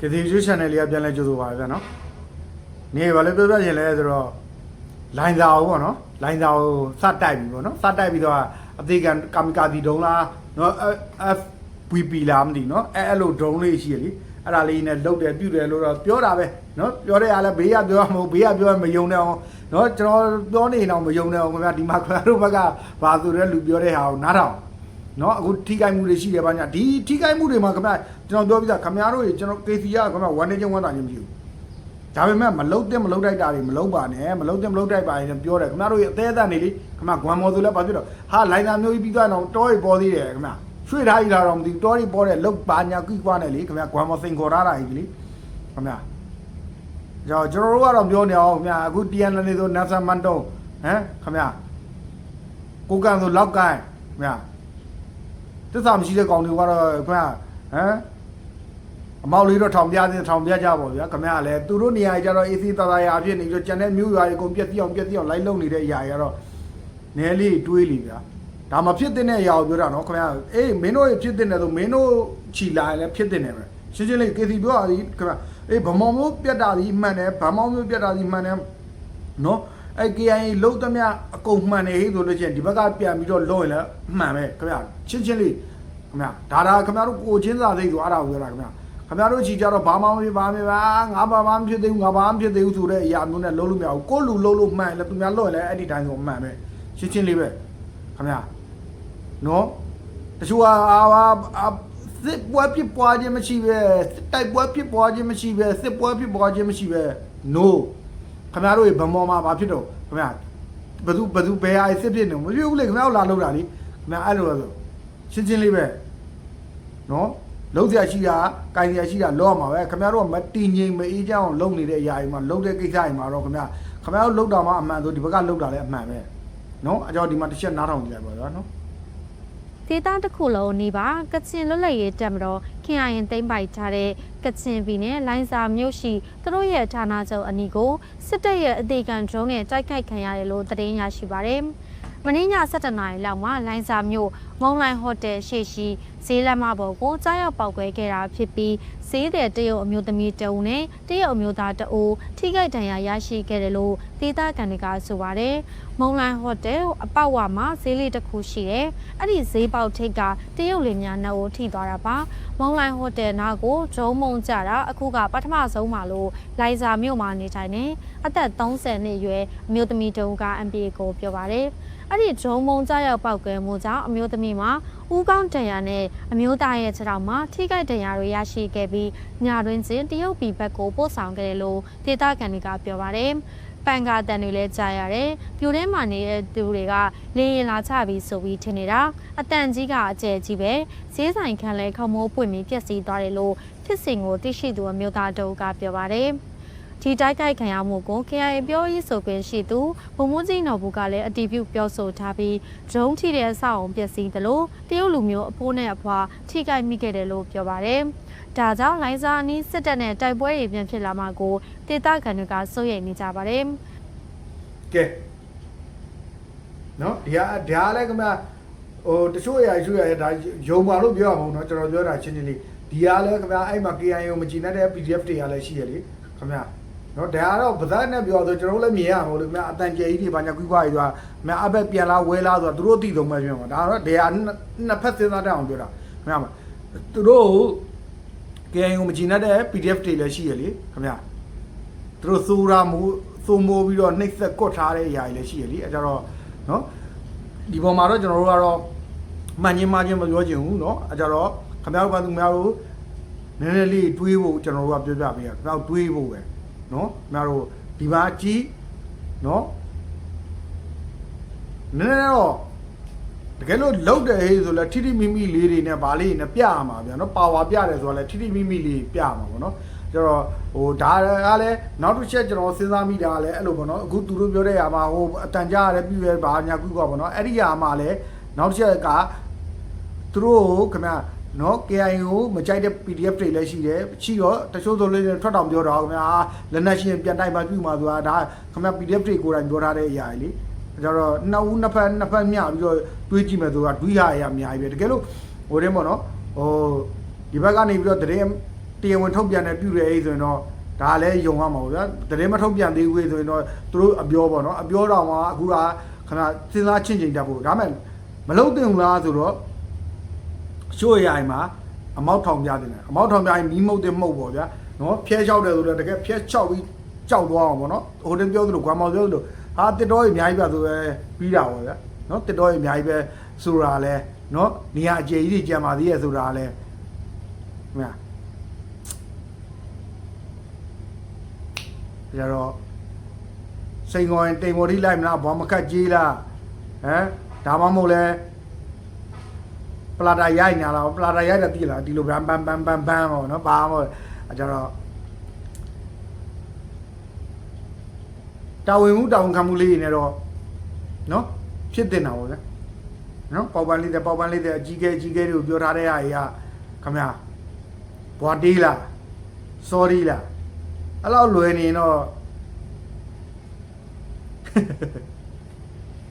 ကတိကျ channel လေးကပြန်လဲကြိုဆိုပါဗျာနော်နေဘာလဲပြောပြရင်လဲဆိုတော့လိုင်းစာကိုပေါ့နော်လိုင်းစာကိုစတိုက်ပြီပေါ့နော်စတိုက်ပြီးတော့အသေးကကမ်ကာဒီဒုံလားနော် FVP လားမသိနော်အဲအဲ့လိုဒုံလေးရှိရလीအဲ့ဒါလေးနဲ့လုတ်တယ်ပြုတ်တယ်လို့တော့ပြောတာပဲနော်ပြောတဲ့အားလဲဘေးကပြောမှာမဟုတ်ဘေးကပြောရင်မယုံနဲ့အောင်နော်ကျွန်တော်ပြောနေရင်တော့မယုံနဲ့အောင်ခင်ဗျာဒီမှာခင်ဗျားတို့ဘက်ကဘာဆိုတဲ့လူပြောတဲ့ဟာကိုနားထောင် နော်အခုထိခိုက်မှုတွေရှိတယ်ဗျာညာဒီထိခိုက်မှုတွေမှာခင်ဗျကျွန်တော်ပြောပြတာခင်ဗျားတို့ရေကျွန်တော် KC ကခင်ဗျဝန်နေချင်းဝန်တာချင်းမရှိဘူးဒါပေမဲ့မလုံတဲ့မလုံတိုက်တာတွေမလုံပါနဲ့မလုံတဲ့မလုံတိုက်ပါရင်ပြောတယ်ခင်ဗျားတို့ရေအသေးအသက်နေလေခင်ဗျဂွမ်မော်ဆိုလဲပါပြတော့ဟာလိုင်နာမျိုးကြီးပြီးသွားတော့တောရီပေါ်သေးတယ်ခင်ဗျရွှေ့ထားကြီးလာတော့မသိဘူးတောရီပေါ်တဲ့လောက်ပါညာကိကွာနဲ့လေခင်ဗျဂွမ်မော်စင်ခေါ်ထားတာကြီးလေခင်ဗျကြောင့်ကျွန်တော်တို့ကတော့ပြောနေအောင်ခင်ဗျအခု TNL နေဆိုနမ်ဆန်မန်တုံးဟမ်ခင်ဗျကိုကန်ဆိုလောက်ကန်ခင်ဗျ တစ္ဆာမရှိတဲ့ကောင်တွေကတော့ခင်ဗျာဟမ်အမောက်လေးတော့ထောင်ပြသေးထောင်ပြကြပါဗျာခင်ဗျာလည်းသူတို့နေရာကြီးကျတော့ AC သာသာရာဖြစ်နေပြီးတော့ကျန်တဲ့မြို့ရွာတွေအကုန်ပြက်စီးအောင်ပြက်စီးအောင်လိုက်လုံနေတဲ့အရာကြီးကတော့နည်းလေးတွေးလီဗျာဒါမှဖြစ်တဲ့အရာကိုပြောတာနော်ခင်ဗျာအေးမင်းတို့ဖြစ်တဲ့ဆိုမင်းတို့ချီလာရင်လည်းဖြစ်တဲ့ပဲရှင်းရှင်းလေး KC ပြောတာဒီခင်ဗျာအေးဗမောင်မျိုးပြက်တာဒီမှန်တယ်ဗမောင်မျိုးပြက်တာဒီမှန်တယ်နော် အဲ KIA လုံးသမျှအကုန်မှန်နေဟိဆိုလို့ချင်းဒီဘက်ကပြန်ပြီးတော့လုံးရင်လည်းမှန်ပဲခင်ဗျာချင်းချင်းလေးခင်ဗျာဒါဒါခင်ဗျားတို့ကိုချင်းစာသိဆိုအဲ့ဒါကိုပြောတာခင်ဗျာခင်ဗျားတို့ချီကြတော့ဘာမှမဖြစ်ပါနဲ့ပါငါဘာမှမဖြစ်သေးဘူးငါဘာမှမဖြစ်သေးဘူးဆိုတဲ့အရာမျိုးနဲ့လုံးလို့မရဘူးကိုလူလုံးလို့မှန်လည်းသူများလုံးရင်လည်းအဲ့ဒီတိုင်းဆိုမှန်ပဲရှင်းချင်းလေးပဲခင်ဗျာနော်တချို့ကအာအာစစ်ပွဲဖြစ်ပွားခြင်းမရှိပဲစစ်တိုက်ပွဲဖြစ်ပွားခြင်းမရှိပဲစစ်ပွဲဖြစ်ပွားခြင်းမရှိပဲ no ခင်ဗျားတို့ဗမောမှာဘာဖြစ်တော့ခင်ဗျာဘသူဘသူဘယ်ဟာစစ်ဖြစ်နေမဖြစ်ဘူးလေခင်ဗျားတို့လာလို့တာလေခင်ဗျာအဲ့လိုဆိုရှင်းချင်းလေးပဲနော်လုံးစရာရှိတာကင်စရာရှိတာလောရမှာပဲခင်ဗျားတို့ကမတည်ငြိမ်မအေးချမ်းအောင်လုပ်နေတဲ့အရာတွေမှာလုပ်တဲ့ကိစ္စတွေမှာတော့ခင်ဗျာခင်ဗျားတို့လုပ်တာမှအမှန်ဆိုဒီဘက်ကလုပ်တာလည်းအမှန်ပဲနော်အကြောင်းဒီမှာတစ်ချက်နားထောင်ကြည့်လိုက်ပါဗျာနော် ဒေသတစ်ခုလုံးနေပါကချင်လွတ်လပ်ရေးတက်မတော်ခင်အရင်သိမ့်ပိုက်ထားတဲ့ကချင်ပြည်နယ်လိုင်းစာမြို့ရှိသူတို့ရဲ့ဌာနချုပ်အနီးကိုစစ်တပ်ရဲ့အသေးခံဒရုန်းနဲ့တိုက်ခိုက်ခံရတယ်လို့သတင်းရရှိပါတယ်။ မင်းည7:00နာရီလောက်မှာလိုင်းစာမြို့မုံလိုင်းဟိုတယ်ရှေ့ရှိဈေးလမ်းမပေါ်ကိုကြားရောက်ပေါက်ကွဲခဲ့တာဖြစ်ပြီးဈေးတဲ့တရုတ်အမျိုးသမီးတဦးနဲ့တရုတ်အမျိုးသားတဦးထိခိုက်ဒဏ်ရာရရှိခဲ့တယ်လို့ဒေသခံတွေကဆိုပါတယ်။မုံလိုင်းဟိုတယ်အပေါက်ဝမှာဈေးလေးတစ်ခုရှိတယ်။အဲ့ဒီဈေးပေါက်ထိပ်ကတရုတ်လင်များနှုတ်ထိသွားတာပါ။မုံလိုင်းဟိုတယ်နားကိုဒရုန်းမုံကြတာအခုကပထမဆုံးမှာလို့လိုင်ဇာမြို့မှာနေထိုင်နေအသက်30နှစ်အရွယ်အမျိုးသမီးတဦးက MPA ကိုပြောပါတယ်။ အဲ့ဒီဒရုန်းမုံကြရောက်ပောက်ကွဲမှုကြောင့်အမျိုးသမီးမှာဦးကောင်းတန်ရာနဲ့အမျိုးသားရဲ့ခြေထောက်မှာထိခိုက်ဒဏ်ရာတွေရရှိခဲ့ပြီးညတွင်ချင်းတရုတ်ပြည်ဘက်ကိုပို့ဆောင်ခဲ့တယ်လို့ဒေသခံတွေကပြောပါတယ်။ပန်ကာတန်တွေလည်းကြားရတယ်။ပြိုထဲမှာနေတဲ့သူတွေကလေရင်လာချပြီးဆိုပြီးထင်နေတာ။အတန်ကြီးကအကျယ်ကြီးပဲ။ဈေးဆိုင်ခန်းလဲခုံမိုးပွင့်ပြီးပြက်စီးသွားတယ်လို့ဖြစ်စဉ်ကိုသိရှိသူအမျိုးသားတို့ကပြောပါတယ်။ ဒီတိုက်ခိုက်ခံရမှုကို KIA ပြောရေးဆိုခွင့်ရှိသူဗိုလ်မှူးကြီးနော်ဘူးကလည်းအတည်ပြုပြောဆိုထားပြီးဒရုန်းထိတဲ့အဆောက်အုံပျက်စီးသလိုတရုတ်လူမျိုးအဖိုးနဲ့အဖွာထိခိုက်မိခဲ့တယ်လို့ပြောပါတယ်။ဒါကြောင့်လိုင်းစာအနီးစစ်တပ်နဲ့တိုက်ပွဲတွေပြန်ဖြစ်လာမှကိုဒေသခံတွေကစိုးရိမ်နေကြပါတယ်။ကဲနော်ဒီဟာဒါလည်းခင်ဗျာဟိုတချို့အရာတချို့အရာဒါယုံပါလို့ပြောရမှာမဟုတ်နော်ကျွန်တော်ပြောတာချင်းချင်းလေးဒီဟာလည်းခင်ဗျာအဲ့မှာ KIO မကြည့်တဲ့ PDF တွေကလည်းရှိရလေခင်ဗျာ နော်ဒါကတော့ဗဇက်နဲ့ပြောဆိုကျွန်တော်တို့လည်းမြင်ရမှာလို့ခင်ဗျာအတန်ကျဲကြီးတွေဘာညာကွီးကွားကြီးဆိုတာခင်ဗျာအဘက်ပြန်လာဝဲလာဆိုတာသူတို့သိဆုံးပဲပြောမှာဒါတော့ဒါကနှစ်ဖက်စဉ်းစားတတ်အောင်ပြောတာခင်ဗျာသူတို့ KIO မကြည့်တဲ့ PDF တွေလည်းရှိရလေခင်ဗျာ သူတို့စိုးရာမှုစိုးမိုးပြီးတော့နှိပ်စက်ကွတ်ထားတဲ့အရာတွေလည်းရှိရလीအဲကြတော့နော်ဒီပေါ်မှာတော့ကျွန်တော်တို့ကတော့မှန်ချင်းမှချင်းမပြောချင်ဘူးเนาะအဲကြတော့ခင်ဗျားတို့ကသူများတို့နည်းနည်းလေးတွေးဖို့ကျွန်တော်တို့ကပြောပြပေးရခင်ဗျားတို့တွေးဖို့ပဲ နော်ခင်ဗျားတို့ဒီပါကြည့်နော်နည်းနည်းတော့တကယ်လို့လောက်တယ်ဟေးဆိုလဲထိထိမိမိလေးတွေနဲ့ဗာလေးနဲ့ပြရမှာဗျာနော်ပါဝါပြတယ်ဆိုတော့လဲထိထိမိမိလေးပြရမှာပေါ့နော်ကျတော့ဟိုဒါကလည်းနောက်တစ်ချက်ကျွန်တော်စဉ်းစားမိတာကလည်းအဲ့လိုပေါ့နော်အခုသူတို့ပြောတဲ့ဟာမှာဟိုအတန်ကြားရတယ်ပြည့်ရပါညာကူကပေါ့နော်အဲ့ဒီဟာမှာလည်းနောက်တစ်ချက်ကသူတို့ခင်ဗျာ နော် KIO မကြိုက်တဲ့ PDF တွေလည်းရှိတယ်ရှိတော့တချို့ဆိုလေးထွက်တောင်ပြောတော့ခင်ဗျာလက်နက်ရှင်ပြန်တိုက်မှပြုမှာဆိုတာဒါခင်ဗျာ PDF တွေကိုယ်တိုင်ပြောထားတဲ့အရာကြီးလေကျတော့နှစ်ဦးနှစ်ဖက်နှစ်ဖက်မျှပြီးတော့တွေးကြည့်မယ်ဆိုတာတွေးရရအများကြီးပဲတကယ်လို့ဟိုတင်းပေါ့နော်ဟိုဒီဘက်ကနေပြီးတော့တရင်တရားဝင်ထုတ်ပြန်တဲ့ပြုတဲ့အေးဆိုရင်တော့ဒါလည်းယုံရမှာပေါ့ဗျာတရင်မထုတ်ပြန်သေးဘူးဆိုရင်တော့သူတို့အပြောပေါ့နော်အပြောတော်မှာအခုကခဏစဉ်းစားချင့်ချိန်တတ်ဖို့ဒါမဲ့မလုံးတင်ဘူးလားဆိုတော့ ရှို့ရိုင်မှာအမောက်ထောင်ပြတင်တယ်အမောက်ထောင်ပြရင်မီးမုတ်တဲ့မှုတ်ပေါ့ဗျာနော်ဖျဲလျှောက်တယ်ဆိုတော့တကယ်ဖျဲချောက်ပြီးကြောက်သွားအောင်ပေါ့နော်ဟိုတင်ပြောသလိုကွာမောင်ပြောသလိုဟာတစ်တော်ကြီးအများကြီးပဲဆိုပဲပြီးတာပေါ့ဗျာနော်တစ်တော်ကြီးအများကြီးပဲဆိုတာလဲနော်နေရာအကျယ်ကြီးကြီးကြံပါသေးရဲ့ဆိုတာလဲမြတ်ကြတော့စိန်ကောရင်တိမ်မော်ဒီလိုက်မလားဘောမကတ်ကြီးလားဟမ်ဒါမှမဟုတ်လဲ ပလာတာရိုက်ညာလားပလာတာရိုက်တာတည်လားဒီလိုဘန်ဘန်ဘန်ဘန်ဘန်ဟောနော်ပါမောအကြတော့တာဝန်မှုတာဝန်ခံမှုလေးတွေနဲ့တော့နော်ဖြစ်တင်တာပေါ့ဗျာနော်ပေါပန်လေးတဲ့ပေါပန်လေးတဲ့အကြီးကဲအကြီးကဲတွေကိုပြောထားတဲ့ဟာကြီးကခမရဘွာတေးလား sorry လားအဲ့လောက်လွယ်နေရင်တော့